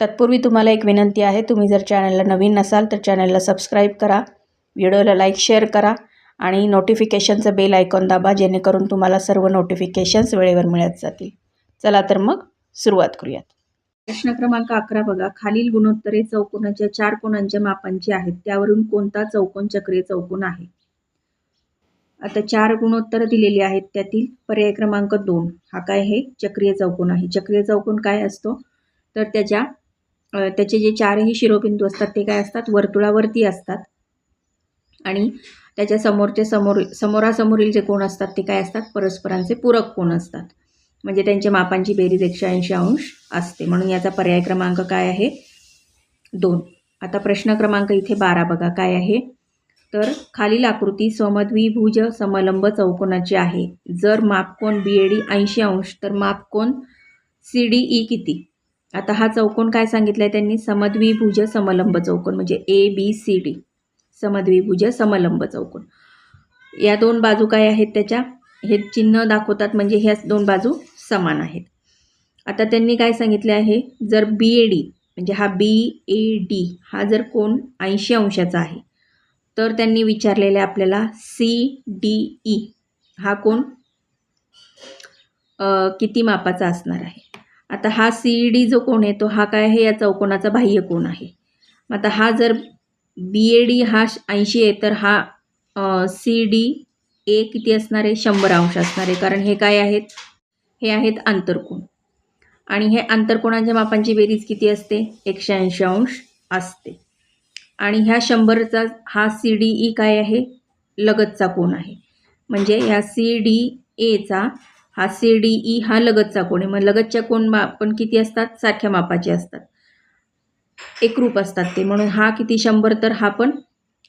तत्पूर्वी तुम्हाला एक विनंती आहे तुम्ही जर चॅनलला नवीन नसाल तर चॅनलला सबस्क्राईब करा व्हिडिओला लाईक शेअर करा आणि नोटिफिकेशनचं बेल आयकॉन दाबा जेणेकरून तुम्हाला सर्व नोटिफिकेशन्स वेळेवर मिळत जातील. चला तर मग सुरुवात करूयात. प्रश्न क्रमांक अकरा बघा. खालील गुणोत्तरे चौकोनाच्या चार कोणांच्या मापांची आहेत. त्यावरून कोणता चौकोन चक्रीय चौकोन आहे? आता चार गुणोत्तरं दिलेली आहेत त्यातील. पर्याय क्रमांक दोन. हा काय हे चक्रीय चौकोन आहे. चक्रीय चौकोन काय असतो? तर त्याच्या त्याचे जे चारही शिरोबिंदू असतात ते काय असतात? वर्तुळावरती असतात. आणि त्याच्या समोरचे समोर समोरासमोरील जे कोण असतात ते काय असतात? परस्परांचे पूरक कोण असतात. म्हणजे त्यांच्या मापांची बेरीज एकशे ऐंशी अंश असते. म्हणून याचा पर्याय क्रमांक काय आहे? दोन. आता प्रश्न क्रमांक इथे बारा बघा. काय आहे? तर खालील आकृती समद्विभुज समलंब चौकोनाची आहे. जर मापकोन बी ए डी ऐंशी अंश. तर मापकोन सी डी ई किती? आता हा चौकोन काय सांगितला आहे त्यांनी? समद्विभुज समलंब चौकोन म्हणजे ए बी सी डी समद्विभुज समलंब चौकोन. या दोन बाजू काय आहेत त्याच्या? हे चिन्ह दाखवतात म्हणजे ह्या दोन बाजू समान आहेत. आता त्यांनी काय सांगितले आहे? जर बी ए डी म्हणजे हा बी ए डी हा जर कोण ऐंशी अंशाचा आहे तर त्यांनी विचारलेले आपल्याला सी डी ई हा कोण किती मापाचा असणार आहे? आता हा सी डी जो कोण आहे तो हा काय आहे या चौकोनाचा बाह्य कोण आहे. आता हा जर बी ए डी हा ऐंशी आहे तर हा सी डी ए किती असणार आहे? शंभर अंश असणार आहे. कारण हे काय आहेत? हे आहेत आंतरकोण आणि हे आंतरकोणाच्या मापांची बेरीज किती असते? एकशे ऐंशी अंश असते. आणि ह्या शंभरचा हा सी डी ई काय आहे? लगतचा कोण आहे. म्हणजे ह्या सी डी एचा हा सी डी ई हा लगतचा कोण आहे. मग लगतच्या कोण पण किती असतात? सारख्या मापाचे असतात. एकरूप असतात ते. म्हणून हा किती शंभर तर हा पण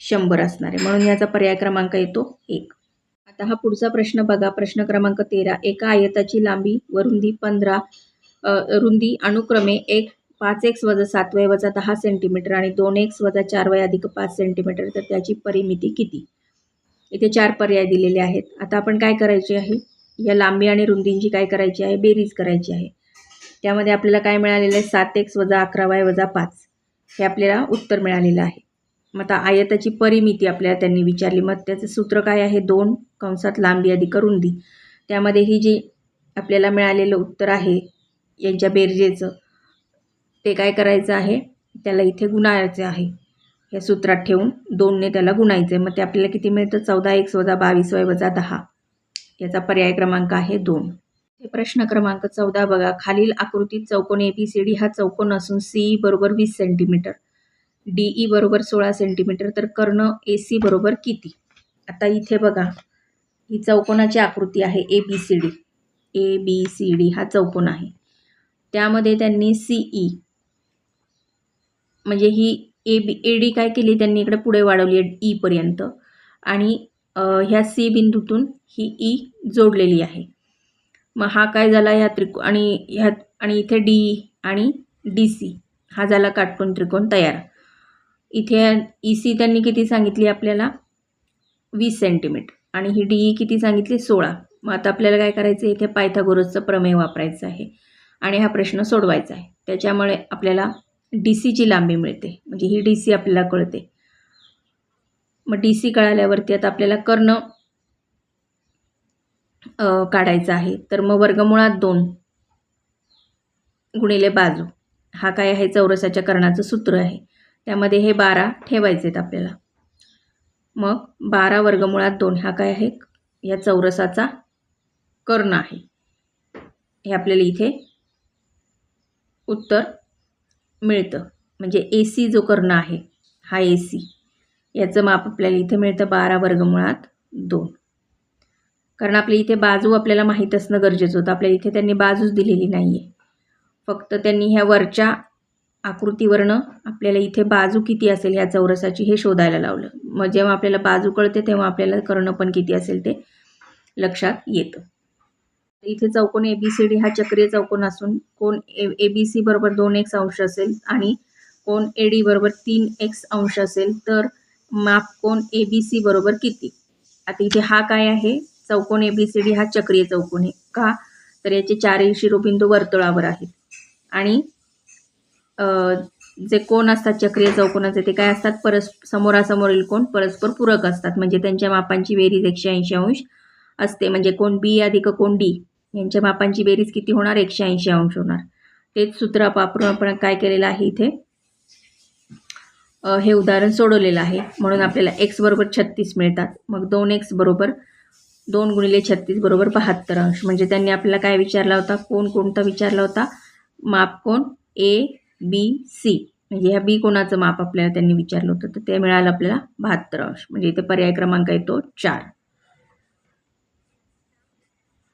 शंभर असणार आहे. म्हणून याचा पर्याय क्रमांक येतो एक. आता हा पुढचा प्रश्न बघा. प्रश्न क्रमांक तेरा. एका आयताची लांबी व रुंदी पंधरा रुंदी अनुक्रमे एक पाच एक्स वजा सात वय वजा दहा सेंटीमीटर आणि दोन एक्स वजा चार वय अधिक पाच सेंटीमीटर. तर त्याची परिमिती किती? इथे चार पर्याय दिलेले आहेत. आता आपण काय करायचे आहे? या लांबी आणि रुंदींची काय करायची आहे? बेरीज करायची आहे. त्यामध्ये आपल्याला काय मिळालेलं आहे? सात एक्स वजा अकरा वाय वजा पाच. हे आपल्याला उत्तर मिळालेलं आहे. मग आता आयताची परिमिती आपल्याला त्यांनी विचारली. मग त्याचं सूत्र काय आहे? दोन कंसात लांबी अधिक रुंदी. त्यामध्ये ही जी आपल्याला मिळालेलं उत्तर आहे यांच्या बेरजेचं ते काय करायचं आहे? त्याला इथे गुणायचं आहे. या सूत्रात ठेवून दोनने त्याला गुणायचं आहे. मग ते आपल्याला किती मिळतं? चौदा एक्स वजा बावीस वय वजा दहा. याचा पर्याय क्रमांक आहे दोन. प्रश्न क्रमांक चौदा बघा. खालील आकृतीत चौकोन ए बी सी डी हा चौकोन असून सी बरोबर वीस सेंटीमीटर डी ई बरोबर सोळा सेंटीमीटर तर कर्ण ए सी बरोबर किती? आता इथे बघा. ही चौकोनाची आकृती आहे A B C D A B C D हा चौकोन आहे. त्यामध्ये त्यांनी सी ई म्हणजे ही ए बी ए डी काय केली? त्यांनी इकडे पुढे वाढवली आहे e ईपर्यंत आणि ह्या सी बिंदूतून ही ई जोडलेली आहे. मग हा काय झाला ह्या त्रिको आणि ह्या आणि इथे डी आणि डी सी हा झाला काटकोन त्रिकोण तयार. इथे ई सी त्यांनी किती सांगितली आपल्याला? वीस सेंटीमीटर आणि ही डी ई किती सांगितली? सोळा. मग आता आपल्याला काय करायचं आहे इथे पायथागोरसचं प्रमेय वापरायचं आहे. आणि हा प्रश्न सोडवायचा आहे. त्याच्यामुळे आपल्याला डी सीची लांबी मिळते. म्हणजे ही डी सी आपल्याला कळते. मग डी सी कळाल्यावरती आता आपल्याला कर्ण काढायचा आहे. तर मग वर्गमुळात दोन गुणिले बाजू. हा काय आहे? चौरसाच्या कर्णाचं सूत्र आहे. त्यामध्ये हे बारा ठेवायचे आहेत आपल्याला. मग बारा वर्गमुळात दोन हा काय आहे? या चौरसाचा कर्ण आहे. हे आपल्याला इथे उत्तर मिळतं. म्हणजे ए सी जो कर्ण आहे हा ए सी याचं माप आपल्याला इथे मिळतं बारा वर्गमुळात दोन. कारण आपल्या इथे बाजू आपल्याला माहीत असणं गरजेचं होतं. आपल्याला इथे त्यांनी बाजूच दिलेली नाही आहे फक्त त्यांनी ह्या वरच्या आकृतीवरनं आपल्याला इथे बाजू किती असेल ह्या चौरसाची हे शोधायला लावलं. मग जेव्हा आपल्याला बाजू कळते तेव्हा आपल्याला कर्ण पण किती असेल ते लक्षात येतं. इथे चौकोन ए बी सी डी हा चक्रीय चौकोन असून कोण ए ए बी सी बरोबर दोन एक्स अंश असेल आणि कोण ए डी बरोबर तीन एक्स अंश असेल तर माप कोण ए बी सी बरोबर किती? आता इथे हा काय आहे? चौकोन ए बी सी डी हा चक्रीय चौकोन आहे. का? तर याचे चारही शिरोबिंदू वर्तुळावर आहेत. आणि जे कोण असतात चक्रीय चौकोनाचे ते काय असतात? परस समोरासमोरील कोण? परस्पर पूरक असतात. म्हणजे त्यांच्या मापांची बेरीज एकशे ऐंशी अंश असते. म्हणजे कोण बी अधिक कोण डी यांच्या मापांची बेरीज किती होणार? एकशे ऐंशी अंश होणार. तेच सूत्र वापरून आपण काय केलेलं आहे इथे? हे उदाहरण सोडवलेलं आहे. म्हणून आपल्याला एक्स बरोबर छत्तीस मिळतात. मग दोन एक्स बरोबर दोन गुणिले छत्तीस बरोबर बहात्तर अंश. म्हणजे त्यांनी आपल्याला काय विचारला होता? कोण कोणता विचारला होता? माप कोण? ए बी सी म्हणजे ह्या बी कोणाचं माप आपल्याला त्यांनी विचारलं होतं? तर ते मिळालं आपल्याला बहात्तर अंश. म्हणजे इथे पर्याय क्रमांक येतो चार.